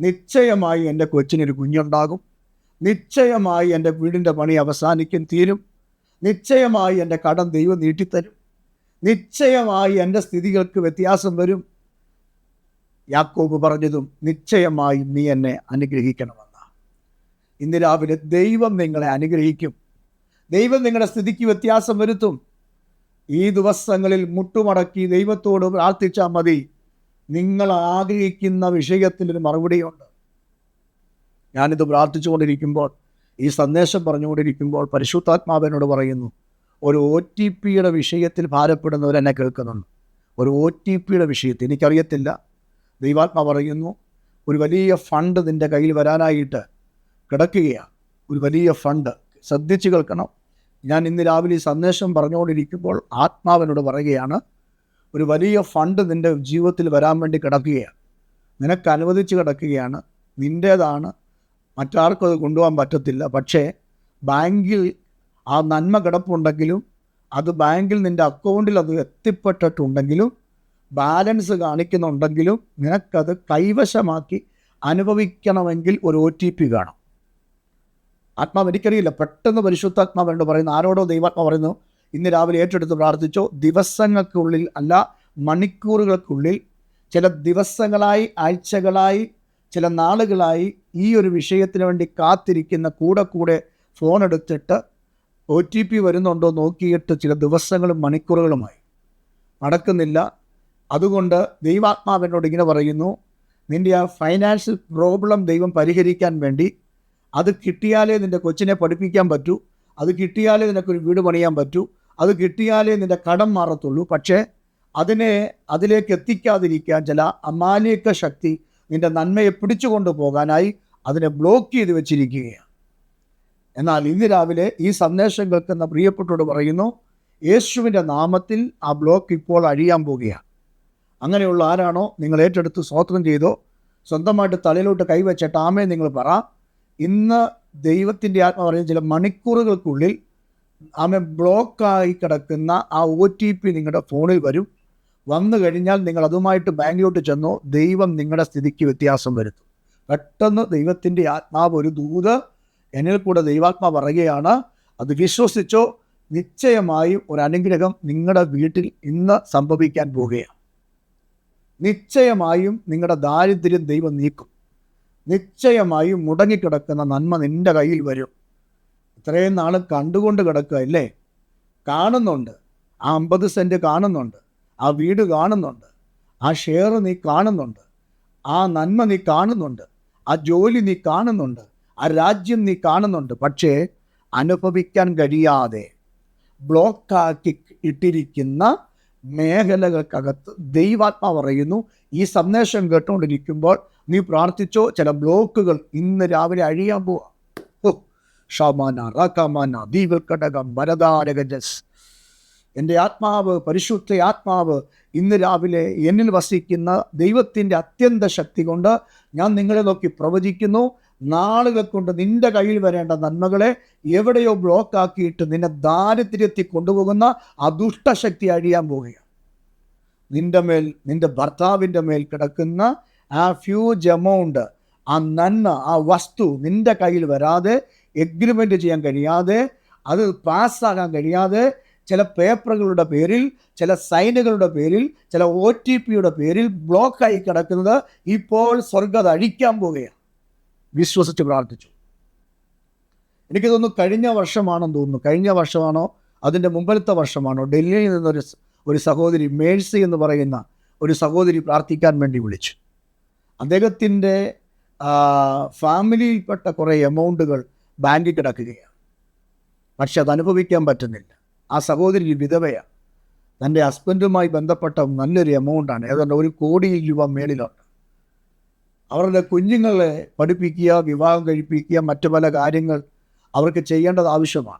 [SPEAKER 1] നിശ്ചയമായി എന്റെ കൊച്ചിനൊരു കുഞ്ഞുണ്ടാകും. നിശ്ചയമായി എന്റെ വീടിന്റെ പണി അവസാനിക്കും തീരും. നിശ്ചയമായി എന്റെ കടം ദൈവം നീട്ടിത്തരും. നിശ്ചയമായി എന്റെ സ്ഥിതികൾക്ക് വ്യത്യാസം വരും. യാക്കോബ് പറഞ്ഞതും നിശ്ചയമായി നീ എന്നെ അനുഗ്രഹിക്കണമെന്ന ഇന്ന് രാവിലെ ദൈവം നിങ്ങളെ അനുഗ്രഹിക്കും. ദൈവം നിങ്ങളുടെ സ്ഥിതിക്ക് വ്യത്യാസം വരുത്തും. ഈ ദിവസങ്ങളിൽ മുട്ടുമടക്കി ദൈവത്തോട് പ്രാർത്ഥിച്ചാൽ മതി. നിങ്ങൾ ആഗ്രഹിക്കുന്ന വിഷയത്തിനൊരു മറുപടിയുണ്ട്. ഞാനിത് പ്രാർത്ഥിച്ചുകൊണ്ടിരിക്കുമ്പോൾ ഈ സന്ദേശം പറഞ്ഞുകൊണ്ടിരിക്കുമ്പോൾ പരിശുദ്ധാത്മാവിനോട് പറയുന്നു ഒരു ഒ ടി പിയുടെ വിഷയത്തിൽ ഭാരപ്പെടുന്നവർ എന്നെ കേൾക്കുന്നുണ്ട്. ഒരു ഒ ടി പിയുടെ വിഷയത്തിൽ. എനിക്കറിയത്തില്ല. ദൈവാത്മ പറയുന്നു ഒരു വലിയ ഫണ്ട് നിന്റെ കയ്യിൽ വരാനായിട്ട് കിടക്കുകയാണ് ഒരു വലിയ ഫണ്ട്. ശ്രദ്ധിച്ച് കേൾക്കണം. ഞാൻ ഇന്ന് രാവിലെ ഈ സന്ദേശം പറഞ്ഞുകൊണ്ടിരിക്കുമ്പോൾ ആത്മാവിനോട് പറയുകയാണ് ഒരു വലിയ ഫണ്ട് നിന്റെ ജീവിതത്തിൽ വരാൻ വേണ്ടി കിടക്കുകയാണ്. നിനക്ക് അനുവദിച്ച് കിടക്കുകയാണ്. നിന്റേതാണ് മറ്റാർക്കും അത് കൊണ്ടുപോകാൻ പറ്റത്തില്ല. പക്ഷേ ബാങ്കിൽ ആ നന്മ കിടപ്പുണ്ടെങ്കിലും അത് ബാങ്കിൽ നിന്റെ അക്കൗണ്ടിൽ അത് എത്തിപ്പെട്ടിട്ടുണ്ടെങ്കിലും ബാലൻസ് കാണിക്കുന്നുണ്ടെങ്കിലും നിനക്കത് കൈവശമാക്കി അനുഭവിക്കണമെങ്കിൽ ഒരു ഒ ടി പി കാണും ആത്മാവ് എനിക്കറിയില്ല. പെട്ടെന്ന് പരിശുദ്ധാത്മാവ് പരിശുദ്ധാത്മാവെന്ന് പറയുന്നു. ആരോടോ ദൈവാത്മ പറയുന്നു ഇന്ന് രാവിലെ ഏറ്റെടുത്ത് പ്രാർത്ഥിച്ചോ. ദിവസങ്ങൾക്കുള്ളിൽ അല്ല മണിക്കൂറുകൾക്കുള്ളിൽ ചില ദിവസങ്ങളായി ആഴ്ചകളായി ചില നാളുകളായി ഈ ഒരു വിഷയത്തിന് വേണ്ടി കാത്തിരിക്കുന്ന കൂടെ കൂടെ ഫോൺ എടുത്തിട്ട് ഒ ടി പി വരുന്നുണ്ടോ നോക്കിയിട്ട് ചില ദിവസങ്ങളും മണിക്കൂറുകളുമായി. നടക്കുന്നില്ല. അതുകൊണ്ട് ദൈവാത്മാവിനോട് ഇങ്ങനെ പറയുന്നു നിന്റെ ആ ഫൈനാൻഷ്യൽ പ്രോബ്ലം ദൈവം പരിഹരിക്കാൻ വേണ്ടി അത് കിട്ടിയാലേ നിന്റെ കൊച്ചിനെ പഠിപ്പിക്കാൻ പറ്റൂ അത് കിട്ടിയാലേ നിനക്കൊരു വീട് പണിയാൻ പറ്റൂ അത് കിട്ടിയാലേ നിന്റെ കടം മാറത്തുള്ളൂ. പക്ഷേ അതിനെ അതിലേക്ക് എത്തിക്കാതിരിക്കാൻ ചില അമാലിക ശക്തി നിന്റെ നന്മയെ പിടിച്ചു കൊണ്ടുപോകാനായി അതിനെ ബ്ലോക്ക് ചെയ്ത് വെച്ചിരിക്കുകയാണ്. എന്നാൽ ഇന്ന് രാവിലെ ഈ സന്ദേശം കേൾക്കുന്ന പ്രിയപ്പെട്ടോട് പറയുന്നു യേശുവിന്റെ നാമത്തിൽ ആ ബ്ലോക്ക് ഇപ്പോൾ അഴിയാൻ പോവുകയാണ്. അങ്ങനെയുള്ള ആരാണോ നിങ്ങൾ ഏറ്റെടുത്ത് സ്വോത്രം ചെയ്തോ സ്വന്തമായിട്ട് തലയിലോട്ട് കൈവച്ചിട്ട് ആമേ നിങ്ങൾ പറ. ഇന്ന് ദൈവത്തിന്റെ ആത്മ പറയുന്ന ചില മണിക്കൂറുകൾക്കുള്ളിൽ ആമെ ബ്ലോക്കായി കിടക്കുന്ന ആ ഒ ടി പി നിങ്ങളുടെ ഫോണിൽ വരും. വന്നു കഴിഞ്ഞാൽ നിങ്ങൾ അതുമായിട്ട് ബാങ്കിലോട്ട് ചെന്നോ ദൈവം നിങ്ങളുടെ സ്ഥിതിക്ക് വ്യത്യാസം വരുത്തും. പെട്ടെന്ന് ദൈവത്തിന്റെ ആത്മാവ് ഒരു ദൂത് എന്നിൽ കൂടെ ദൈവാത്മാ പറയുകയാണ് അത് വിശ്വസിച്ചോ? നിശ്ചയമായും ഒരു അനുഗ്രഹം നിങ്ങളുടെ വീട്ടിൽ ഇന്ന് സംഭവിക്കാൻ പോവുകയാണ് നിശ്ചയമായും നിങ്ങളുടെ ദാരിദ്ര്യം ദൈവം നീക്കും. നിശ്ചയമായും മുടങ്ങിക്കിടക്കുന്ന നന്മ നിന്റെ കയ്യിൽ വരും. ഇത്രയും നാൾ കണ്ടുകൊണ്ട് കിടക്കുക അല്ലേ കാണുന്നുണ്ട്. ആ അമ്പത് സെന്റ് കാണുന്നുണ്ട്. ആ വീട് കാണുന്നുണ്ട്. ആ ഷെയർ നീ കാണുന്നുണ്ട്. ആ നന്മ നീ കാണുന്നുണ്ട്. ആ ജോലി നീ കാണുന്നുണ്ട്. ആ രാജ്യം നീ കാണുന്നുണ്ട്. പക്ഷേ അനുഭവിക്കാൻ കഴിയാതെ ബ്ലോക്കാക്കി ഇട്ടിരിക്കുന്ന മേഖലകൾക്കകത്ത് ദൈവാത്മാ പറയുന്നു ഈ സന്ദേശം കേട്ടുകൊണ്ടിരിക്കുമ്പോൾ നീ പ്രാർത്ഥിച്ചോ? ചില ബ്ലോക്കുകൾ ഇന്ന് രാവിലെ അഴിയാൻ പോവാ. ഷമാന വരദാരകജസ് എന്റെ ആത്മാവ് പരിശുദ്ധ ആത്മാവ് ഇന്ന് രാവിലെ എന്നിൽ വസിക്കുന്ന ദൈവത്തിന്റെ അത്യന്ത ശക്തി കൊണ്ട് ഞാൻ നിങ്ങളെ നോക്കി പ്രവചിക്കുന്നു. നാളുകൾ കൊണ്ട് നിന്റെ കയ്യിൽ വരേണ്ട നന്മകളെ എവിടെയോ ബ്ലോക്കാക്കിയിട്ട് നിന്നെ ദാരിദ്ര്യത്തിൽ കൊണ്ടുപോകുന്ന ആ ദുഷ്ടശക്തി അഴിയാൻ പോവുകയാണ്. നിന്റെ മേൽ നിന്റെ ഭർത്താവിന്റെ മേൽ കിടക്കുന്ന ആ ഫ്യൂജ് എമൗണ്ട് ആ നന്മ ആ വസ്തു നിന്റെ കയ്യിൽ വരാതെ എഗ്രിമെന്റ് ചെയ്യാൻ കഴിയാതെ അത് പാസ്സാകാൻ കഴിയാതെ ചില പേപ്പറുകളുടെ പേരിൽ ചില സൈനുകളുടെ പേരിൽ ചില ഒ ടി പിയുടെ പേരിൽ ബ്ലോക്കായി കിടക്കുന്നത് ഇപ്പോൾ സ്വർഗത അഴിക്കാൻ പോവുകയാണ്. വിശ്വസിച്ച് പ്രാർത്ഥിച്ചു. എനിക്ക് തോന്നുന്നു കഴിഞ്ഞ വർഷമാണെന്ന് തോന്നുന്നു. കഴിഞ്ഞ വർഷമാണോ? അതിന്റെ മുമ്പിലത്തെ വർഷമാണോ? ഡൽഹിയിൽ നിന്നൊരു ഒരു സഹോദരി മേഴ്സി എന്ന് പറയുന്ന ഒരു സഹോദരി പ്രാർത്ഥിക്കാൻ വേണ്ടി വിളിച്ചു. അദ്ദേഹത്തിന്റെ ഫാമിലിയിൽപ്പെട്ട കുറേ എമൗണ്ടുകൾ ബാങ്കിൽ കിടക്കുകയാണ്. പക്ഷെ അത് അനുഭവിക്കാൻ പറ്റുന്നില്ല. ആ സഹോദരി വിധവയാണ്. തന്റെ ഹസ്ബൻഡുമായി ബന്ധപ്പെട്ട നല്ലൊരു എമൗണ്ടാണ്. ഏതാണ്ട് ഒരു കോടി രൂപ മേളിലുണ്ട്. അവരുടെ കുഞ്ഞുങ്ങളെ പഠിപ്പിക്കുക വിവാഹം കഴിപ്പിക്കുക മറ്റു പല കാര്യങ്ങൾ അവർക്ക് ചെയ്യേണ്ടത് ആവശ്യമാണ്.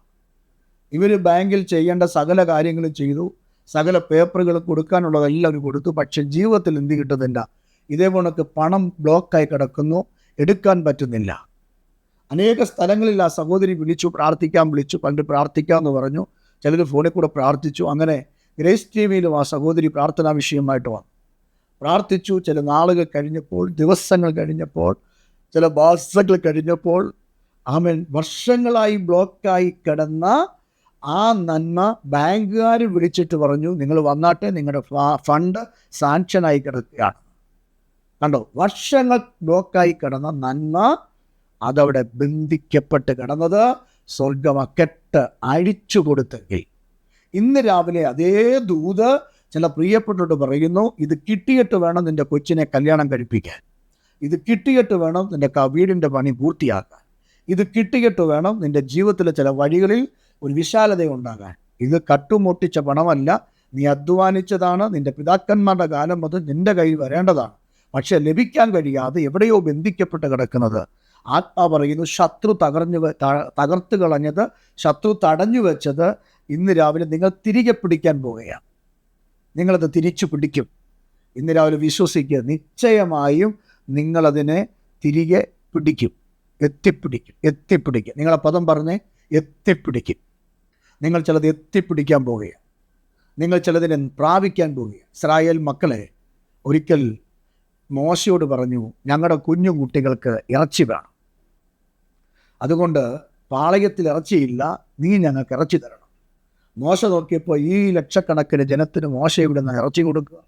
[SPEAKER 1] ഇവർ ബാങ്കിൽ ചെയ്യേണ്ട സകല കാര്യങ്ങളും ചെയ്തു. സകല പേപ്പറുകൾ കൊടുക്കാനുള്ളതെല്ലാം അവർ കൊടുത്തു. പക്ഷെ ജീവിതത്തിൽ എന്ത് കിട്ടുന്നില്ല. ഇതേപോലെ പണം ബ്ലോക്കായി കിടക്കുന്നു. എടുക്കാൻ പറ്റുന്നില്ല. അനേക സ്ഥലങ്ങളിൽ ആ സഹോദരി വിളിച്ചു പ്രാർത്ഥിക്കാൻ വിളിച്ചു പണ്ട് പ്രാർത്ഥിക്കാമെന്ന് പറഞ്ഞു. ചിലർ ഫോണിൽ കൂടെ പ്രാർത്ഥിച്ചു. അങ്ങനെ ഗ്രേസ് ടി വിയിലും ആ സഹോദരി പ്രാർത്ഥനാ വിഷയമായിട്ട് വന്നു. പ്രാർത്ഥിച്ചു. ചില നാളുകൾ കഴിഞ്ഞപ്പോൾ ദിവസങ്ങൾ കഴിഞ്ഞപ്പോൾ ചില മാസങ്ങൾ കഴിഞ്ഞപ്പോൾ ആമൻ വർഷങ്ങളായി ബ്ലോക്കായി കിടന്ന ആ നന്മ ബാങ്കുകാർ വിളിച്ചിട്ട് പറഞ്ഞു നിങ്ങൾ വന്നാട്ടെ നിങ്ങളുടെ ഫണ്ട് സാങ്ഷനായി കിടക്കുകയാണ്. കണ്ടോ? വർഷങ്ങൾ ബ്ലോക്കായി കിടന്ന നന്മ അതവിടെ ബന്ധിക്കപ്പെട്ട് കിടന്നത് സ്വർഗം അക്കെട്ട് അഴിച്ചു കൊടുത്തെങ്കിൽ. ഇന്ന് രാവിലെ അതേ ദൂത് ചില പ്രിയപ്പെട്ടോട് പറയുന്നു ഇത് കിട്ടിയിട്ട് വേണം നിന്റെ കൊച്ചിനെ കല്യാണം കഴിപ്പിക്കാൻ. ഇത് കിട്ടിയിട്ട് വേണം നിന്റെ വീടിന്റെ പണി പൂർത്തിയാക്കാൻ. ഇത് കിട്ടിയിട്ട് വേണം നിന്റെ ജീവിതത്തിലെ ചില വഴികളിൽ ഒരു വിശാലത ഉണ്ടാകാൻ. ഇത് കട്ടുമൊട്ടിച്ച പണമല്ല നീ അധ്വാനിച്ചതാണ് നിന്റെ പിതാക്കന്മാരുടെ കാലം മുതൽ നിന്റെ കയ്യിൽ വരേണ്ടതാണ്. പക്ഷെ ലഭിക്കാൻ കഴിയാതെ എവിടെയോ ബന്ധിക്കപ്പെട്ട് കിടക്കുന്നത് ആത്മാ പറയുന്നു ശത്രു തകർന്നു തകർത്ത് കളഞ്ഞത് ശത്രു തടഞ്ഞു വെച്ചത് ഇന്ന് രാവിലെ നിങ്ങൾ തിരികെ പിടിക്കാൻ പോവുകയാണ്. നിങ്ങളത് തിരിച്ചു പിടിക്കും. ഇന്ന് രാവിലെ വിശ്വസിക്കുക നിശ്ചയമായും നിങ്ങളതിനെ തിരികെ പിടിക്കും. എത്തിപ്പിടിക്കും എത്തിപ്പിടിക്കും. നിങ്ങളെ പദം പറഞ്ഞേ എത്തിപ്പിടിക്കും. നിങ്ങൾ ചിലത് എത്തിപ്പിടിക്കാൻ പോവുകയാണ്. നിങ്ങൾ ചിലതിനെ പ്രാപിക്കാൻ പോവുകയാണ്. ഇസ്രായേൽ മക്കളെ ഒരിക്കൽ മോശയോട് പറഞ്ഞു ഞങ്ങളുടെ കുഞ്ഞു കുട്ടികൾക്ക് ഇറച്ചി വേണം. അതുകൊണ്ട് പാളയത്തിൽ ഇറച്ചിയില്ല നീ ഞങ്ങൾക്ക് ഇറച്ചി തരണം. മോശ നോക്കിയപ്പോൾ ഈ ലക്ഷക്കണക്കിന് ജനത്തിന് മോശ ഇവിടെ നിന്ന് ഇറച്ചി കൊടുക്കുക.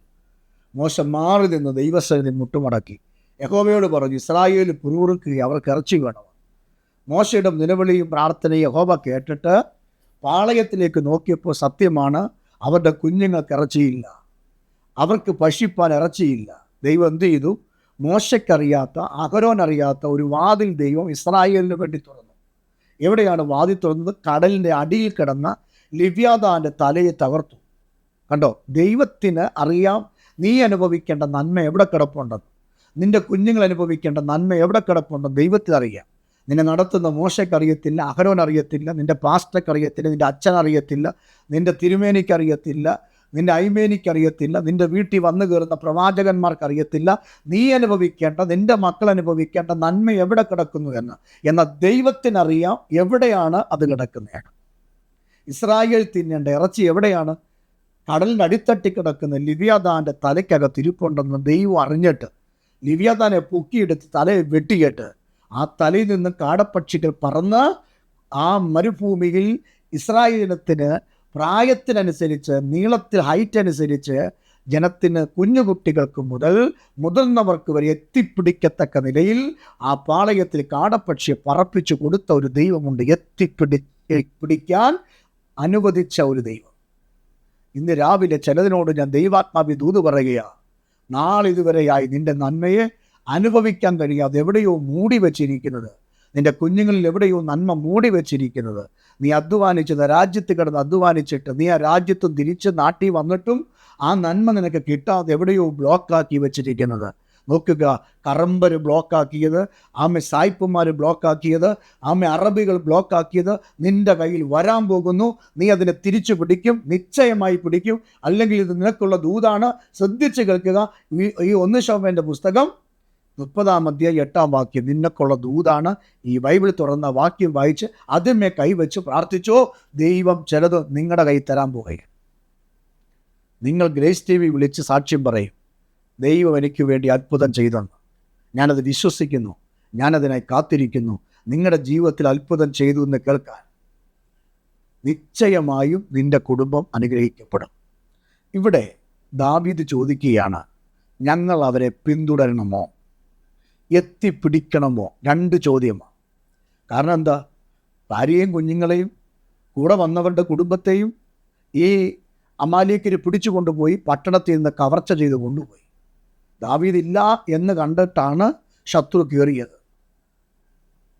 [SPEAKER 1] മോശ മാറി നിന്ന് ദൈവസന്നിധി മുട്ടുമടക്കി. യഹോബയോട് പറഞ്ഞു ഇസ്രായേൽ പുറൂറുക്കുക അവർക്ക് ഇറച്ചി വേണം. മോശയുടെ നിലവിളിയും പ്രാർത്ഥനയും യഹോബ കേട്ടിട്ട് പാളയത്തിലേക്ക് നോക്കിയപ്പോൾ സത്യമാണ് അവരുടെ കുഞ്ഞുങ്ങൾക്ക് ഇറച്ചിയില്ല. അവർക്ക് പശിപ്പാൻ ഇറച്ചിയില്ല. ദൈവം എന്ത് ചെയ്തു? മോശയ്ക്കറിയാത്ത അഹരോൻ അറിയാത്ത ഒരു വാതിൽ ദൈവം ഇസ്രായേലിന് വേണ്ടി തുറന്നു. എവിടെയാണ് വാതിൽ തുറന്നത്? കടലിന്റെ അടിയിൽ കിടന്ന ലിവ്യാദാന്റെ തലയെ തകർത്തു. കണ്ടോ? ദൈവത്തിന് അറിയാം നീ അനുഭവിക്കേണ്ട നന്മ എവിടെ കിടപ്പുണ്ടെന്ന് നിന്റെ കുഞ്ഞുങ്ങൾ അനുഭവിക്കേണ്ട നന്മ എവിടെ കിടപ്പുണ്ടെന്ന് ദൈവത്തിന് അറിയാം. നിന്നെ നടത്തുന്ന മോശയ്ക്കറിയത്തില്ല അഹരോനറിയത്തില്ല അഹരോൻ അറിയത്തില്ല നിന്റെ അച്ഛനറിയത്തില്ല നിന്റെ അറിയത്തില്ല നിന്റെ അയ്മേനിക്കറിയത്തില്ല നിന്റെ വീട്ടിൽ വന്നു കയറുന്ന പ്രവാചകന്മാർക്കറിയത്തില്ല നീ അനുഭവിക്കേണ്ട നിന്റെ മക്കൾ അനുഭവിക്കേണ്ട നന്മ എവിടെ കിടക്കുന്നു എന്ന്. എന്ന ദൈവത്തിനറിയാം എവിടെയാണ് അത് കിടക്കുന്നത്. ഇസ്രായേൽ തിന്നേണ്ട ഇറച്ചി എവിടെയാണ്? കടലിന്റെ അടിത്തട്ടി കിടക്കുന്ന ലിവ്യാദാന്റെ തലയ്ക്കകത്ത് ഇരിപ്പുണ്ടെന്ന് ദൈവം അറിഞ്ഞിട്ട് ലിവ്യാദാനെ പൊക്കിയെടുത്ത് തലയെ വെട്ടിയിട്ട് ആ തലയിൽ നിന്ന് കാടപ്പക്ഷികൾ പറന്ന് ആ മരുഭൂമിയിൽ ഇസ്രായേലത്തിന് പ്രായത്തിനനുസരിച്ച് നീളത്തിൽ ഹൈറ്റ് അനുസരിച്ച് ജനത്തിന് കുഞ്ഞുകുട്ടികൾക്ക് മുതൽ മുതിർന്നവർക്ക് വരെ എത്തിപ്പിടിക്കത്തക്ക നിലയിൽ ആ പാളയത്തിൽ കാടപ്പക്ഷിയെ പറപ്പിച്ചു കൊടുത്ത ഒരു ദൈവമുണ്ട്. എത്തിപ്പിടി പിടിക്കാൻ അനുവദിച്ച ഒരു ദൈവം. ഇന്ന് രാവിലെ ചിലതിനോട് ഞാൻ ദൈവാത്മാവി ദൂത് പറയുകയാണ് നാളിതുവരെയായി നിന്റെ നന്മയെ അനുഭവിക്കാൻ കഴിയാതെ എവിടെയോ മൂടി വച്ചിരിക്കുന്നത്. നിന്റെ കുഞ്ഞുങ്ങളിൽ എവിടെയോ നന്മ മൂടി വെച്ചിരിക്കുന്നത്. നീ അധ്വാനിച്ചത് രാജ്യത്ത് കിടന്ന് അധ്വാനിച്ചിട്ട് നീ ആ രാജ്യത്ത് തിരിച്ച് നാട്ടിൽ വന്നിട്ടും ആ നന്മ നിനക്ക് കിട്ടാതെ എവിടെയോ ബ്ലോക്കാക്കി വെച്ചിരിക്കുന്നത്. നോക്കുക കറമ്പർ ബ്ലോക്കാക്കിയത് ആമെ സായിപ്പുമാർ ബ്ലോക്കാക്കിയത് ആമെ അറബികൾ ബ്ലോക്കാക്കിയത് നിന്റെ കയ്യിൽ വരാൻ പോകുന്നു. നീ അതിനെ തിരിച്ചു പിടിക്കും നിശ്ചയമായി പിടിക്കും. അല്ലെങ്കിൽ ഇത് നിനക്കുള്ള ദൂതാണ്. ശ്രദ്ധിച്ച് കേൾക്കുക. ഈ- ഒന്ന് ശോഭന്റെ പുസ്തകം മുപ്പതാം അധ്യായം എട്ടാം വാക്യം. നിന്നക്കുള്ള ദൂതാണ് ഈ ബൈബിൾ തുറന്ന വാക്യം വായിച്ച് ആദ്യമേ കൈവച്ച് പ്രാർത്ഥിച്ചോ? ദൈവം ചിലത് നിങ്ങളുടെ കൈ തരാൻ പോകുകയാണ് നിങ്ങൾ ഗ്രേസ് ടി വി വിളിച്ച് സാക്ഷ്യം പറയും. ദൈവം എനിക്ക് വേണ്ടി അത്ഭുതം ചെയ്തെന്ന് ഞാനത് വിശ്വസിക്കുന്നു. ഞാനതിനായി കാത്തിരിക്കുന്നു. നിങ്ങളുടെ ജീവിതത്തിൽ അത്ഭുതം ചെയ്തു എന്ന് കേൾക്കാൻ. നിശ്ചയമായും നിന്റെ കുടുംബം അനുഗ്രഹിക്കപ്പെടും. ഇവിടെ ദാവീദ് ചോദിക്കുകയാണ് ഞങ്ങൾ അവരെ പിന്തുടരണമോ? എത്തിപ്പിടിക്കണമോ? രണ്ട് ചോദ്യമാണ്. കാരണം എന്താ? ഭാര്യയും കുഞ്ഞുങ്ങളെയും കൂടെ വന്നവരുടെ കുടുംബത്തെയും ഈ അമാലിയക്കര് പിടിച്ചു കൊണ്ടുപോയി പട്ടണത്തിൽ നിന്ന് കവർച്ച ചെയ്ത് കൊണ്ടുപോയി. ദാവീദ് ഇല്ല എന്ന് കണ്ടിട്ടാണ് ശത്രു കയറിയത്.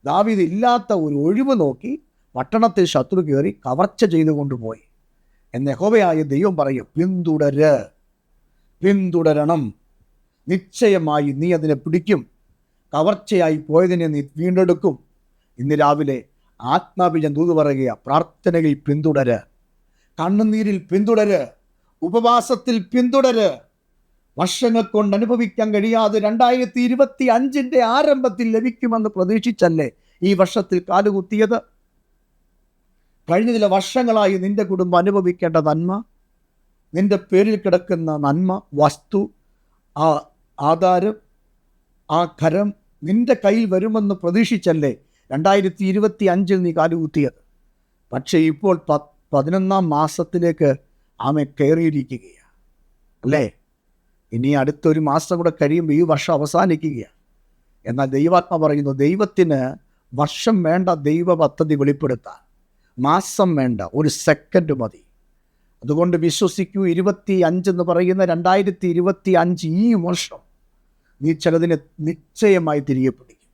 [SPEAKER 1] ദാവീദ് ഇല്ലാത്ത ഒരു ഒഴിവ് നോക്കി പട്ടണത്തിൽ ശത്രു കയറി കവർച്ച ചെയ്തു കൊണ്ടുപോയി. എന്ന് യഹോവയായ ദൈവം പറയും പിന്തുടര്. പിന്തുടരണം. നിശ്ചയമായി നീ അതിനെ പിടിക്കും. കവർച്ചയായി പോയതിനെ നീ വീണ്ടെടുക്കും. ഇന്ന് രാവിലെ ആത്മാവിജൻ തൂത് പറയുക പ്രാർത്ഥനയിൽ പിന്തുടര്. കണ്ണുനീരിൽ പിന്തുടര്. ഉപവാസത്തിൽ പിന്തുടര്. വർഷങ്ങൾ കൊണ്ട് അനുഭവിക്കാൻ കഴിയാതെ രണ്ടായിരത്തി ഇരുപത്തി അഞ്ചിന്റെ ആരംഭത്തിൽ ലഭിക്കുമെന്ന് പ്രതീക്ഷിച്ചല്ലേ ഈ വർഷത്തിൽ കാലുകുത്തിയത്? കഴിഞ്ഞ ചില വർഷങ്ങളായി നിന്റെ കുടുംബം അനുഭവിക്കേണ്ട നന്മ നിന്റെ പേരിൽ കിടക്കുന്ന നന്മ വസ്തു ആ ആധാരം ആ കരം നിന്റെ കയ്യിൽ വരുമെന്ന് പ്രതീക്ഷിച്ചല്ലേ? രണ്ടായിരത്തി ഇരുപത്തി അഞ്ചിൽ നീ കാലുകുത്തിയത് പക്ഷേ ഇപ്പോൾ പ പതിനൊന്നാം മാസത്തിലേക്ക് ആമെ കയറിയിരിക്കുകയാണ്. അല്ലേ? ഇനി അടുത്തൊരു മാസം കൂടെ കഴിയുമ്പോൾ ഈ വർഷം അവസാനിക്കുകയാണ്. എന്നാൽ ദൈവാത്മ പറയുന്നു ദൈവത്തിന് വർഷം വേണ്ട ദൈവ പദ്ധതി വെളിപ്പെടുത്താൻ. മാസം വേണ്ട ഒരു സെക്കൻഡ് മതി. അതുകൊണ്ട് വിശ്വസിക്കൂ ഇരുപത്തി അഞ്ചെന്ന് പറയുന്ന രണ്ടായിരത്തി ഇരുപത്തി അഞ്ച് ഈ വർഷം നീ ചിലതിനെ നിശ്ചയമായി തിരികെ പിടിക്കും.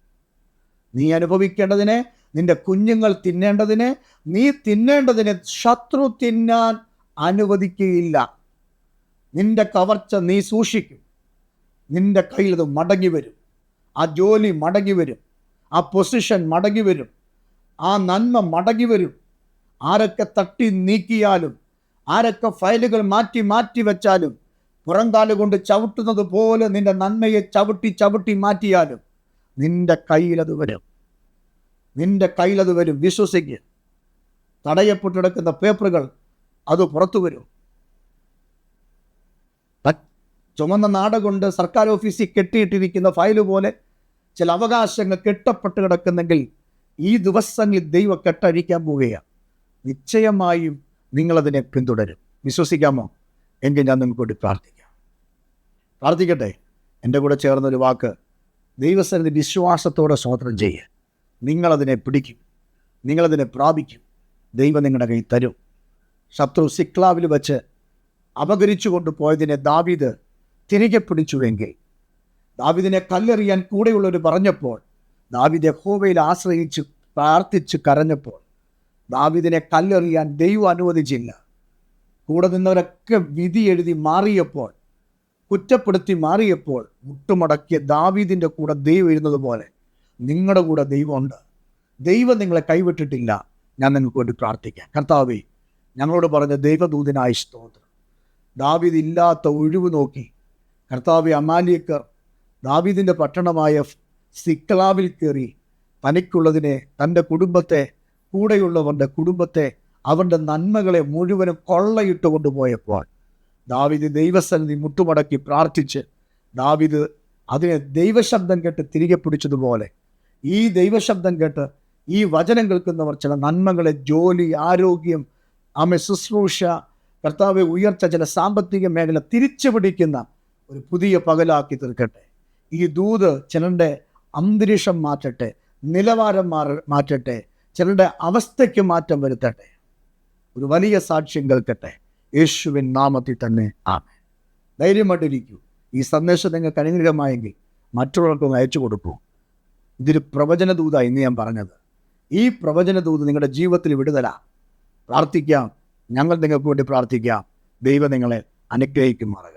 [SPEAKER 1] നീ അനുഭവിക്കേണ്ടതിനെ നിന്റെ കുഞ്ഞുങ്ങൾ തിന്നേണ്ടതിനെ നീ തിന്നേണ്ടതിനെ ശത്രു തിന്നാൻ അനുവദിക്കുകയില്ല നിന്റെ കവർച്ച നീ സൂക്ഷിക്കും. നിന്റെ കയ്യിൽ അത് മടങ്ങി വരും. ആ ജോലി മടങ്ങി വരും. ആ പൊസിഷൻ മടങ്ങി വരും. ആ നന്മ മടങ്ങി വരും. ആരൊക്കെ തട്ടി നീക്കിയാലും ആരൊക്കെ ഫയലുകൾ മാറ്റി മാറ്റി വെച്ചാലും പുറംകാൽ കൊണ്ട് ചവിട്ടുന്നത് പോലെ നിന്റെ നന്മയെ ചവിട്ടി ചവിട്ടി മാറ്റിയാലും നിന്റെ കയ്യിലത് വരും. നിന്റെ കയ്യിലത് വരും. വിശ്വസിക്ക്. തടയപ്പെട്ട് കിടക്കുന്ന പേപ്പറുകൾ അത് പുറത്തു വരും. ചുമന്ന നാടകൊണ്ട് സർക്കാർ ഓഫീസിൽ കെട്ടിയിട്ടിരിക്കുന്ന ഫയൽ പോലെ ചില അവകാശങ്ങൾ കെട്ടപ്പെട്ട് കിടക്കുന്നെങ്കിൽ ഈ ദിവസങ്ങളിൽ ദൈവം കെട്ടഴിക്കാൻ പോവുകയാണ് നിശ്ചയമായും നിങ്ങളതിനെ പിന്തുടരും. വിശ്വസിക്കാമോ? എങ്കിൽ ഞാൻ നിങ്ങൾക്ക് വേണ്ടി പ്രാർത്ഥിക്കാം പ്രാർത്ഥിക്കട്ടെ. എന്റെ കൂടെ ചേർന്നൊരു വാക്ക്. ദൈവസന്നിധി വിശ്വാസത്തോടെ സ്വതന്ത്രം ചെയ്യുക നിങ്ങളതിനെ പിടിക്കും. നിങ്ങളതിനെ പ്രാപിക്കും. ദൈവം നിങ്ങളുടെ കയ്യിൽ തരും. ശത്രു സിക്ലാവിൽ വെച്ച് അപകരിച്ചു കൊണ്ടുപോയതിനെ ദാവീദ് തിരികെ പിടിച്ചുവെങ്കിൽ ദാവിദിനെ കല്ലെറിയാൻ കൂടെയുള്ളവർ പറഞ്ഞപ്പോൾ ദാവിദ് ഹോവയിൽ ആശ്രയിച്ച് പ്രാർത്ഥിച്ച് കരഞ്ഞപ്പോൾ ദാവിദിനെ കല്ലെറിയാൻ ദൈവം അനുവദിച്ചില്ല. കൂടെ നിന്നവരൊക്കെ വിധി എഴുതി മാറിയപ്പോൾ കുറ്റപ്പെടുത്തി മാറിയപ്പോൾ മുട്ടുമടക്കിയ ദാവീദിന്റെ കൂടെ ദൈവം ഇരുന്നത് പോലെ നിങ്ങളുടെ കൂടെ ദൈവമുണ്ട്. ദൈവം നിങ്ങളെ കൈവിട്ടിട്ടില്ല. ഞാൻ നിങ്ങൾക്ക് വേണ്ടി പ്രാർത്ഥിക്കാം. കർത്താവേ ഞങ്ങളോട് പറഞ്ഞ ദൈവദൂതനായ സ്തോത്രം. ദാവീദ് ഇല്ലാത്ത ഒഴിവ് നോക്കി. കർത്താവ് അമാലിയക്കർ ദാവീദിന്റെ പട്ടണമായ സിക്ലാവിൽ കയറി തനിക്കുള്ളതിനെ തന്റെ കുടുംബത്തെ കൂടെയുള്ളവരുടെ കുടുംബത്തെ അവരുടെ നന്മകളെ മുഴുവനും കൊള്ളയിട്ട് കൊണ്ടുപോയപ്പോൾ ദാവിദ് ദൈവസന്നിധി മുട്ടുമടക്കി പ്രാർത്ഥിച്ച് ദാവിദ് അതിനെ ദൈവശബ്ദം കേട്ട് തിരികെ പിടിച്ചതുപോലെ ഈ ദൈവശബ്ദം കേട്ട് ഈ വചനം കേൾക്കുന്നവർ ചില നന്മകളെ ജോലി ആരോഗ്യം ആമെ ശുശ്രൂഷ കർത്താവെ ഉയർച്ച ചില സാമ്പത്തിക മേഖല തിരിച്ചു പിടിക്കുന്ന ഒരു പുതിയ പകലാക്കി തീർക്കട്ടെ. ഈ ദൂത് ചിലരുടെ അന്തരീക്ഷം മാറ്റട്ടെ നിലവാരം മാറ മാറ്റട്ടെ ചിലരുടെ അവസ്ഥയ്ക്ക് മാറ്റം വരുത്തട്ടെ. ഒരു വലിയ സാക്ഷ്യം കേൾക്കട്ടെ. യേശുവിൻ നാമത്തിൽ തന്നെ ആ ധൈര്യമായിട്ടിരിക്കൂ. ഈ സന്ദേശം നിങ്ങൾക്ക് അനുഗ്രഹമായെങ്കിൽ മറ്റുള്ളവർക്കും അയച്ചു കൊടുക്കൂ. ഇതൊരു പ്രവചന ദൂത ഇന്ന് ഞാൻ പറഞ്ഞത്. ഈ പ്രവചന ദൂത് നിങ്ങളുടെ ജീവിതത്തിൽ വിടുതല. പ്രാർത്ഥിക്കാം. ഞങ്ങൾ നിങ്ങൾക്ക് വേണ്ടി പ്രാർത്ഥിക്കാം. ദൈവം നിങ്ങളെ അനുഗ്രഹിക്കുമാറാകട്ടെ.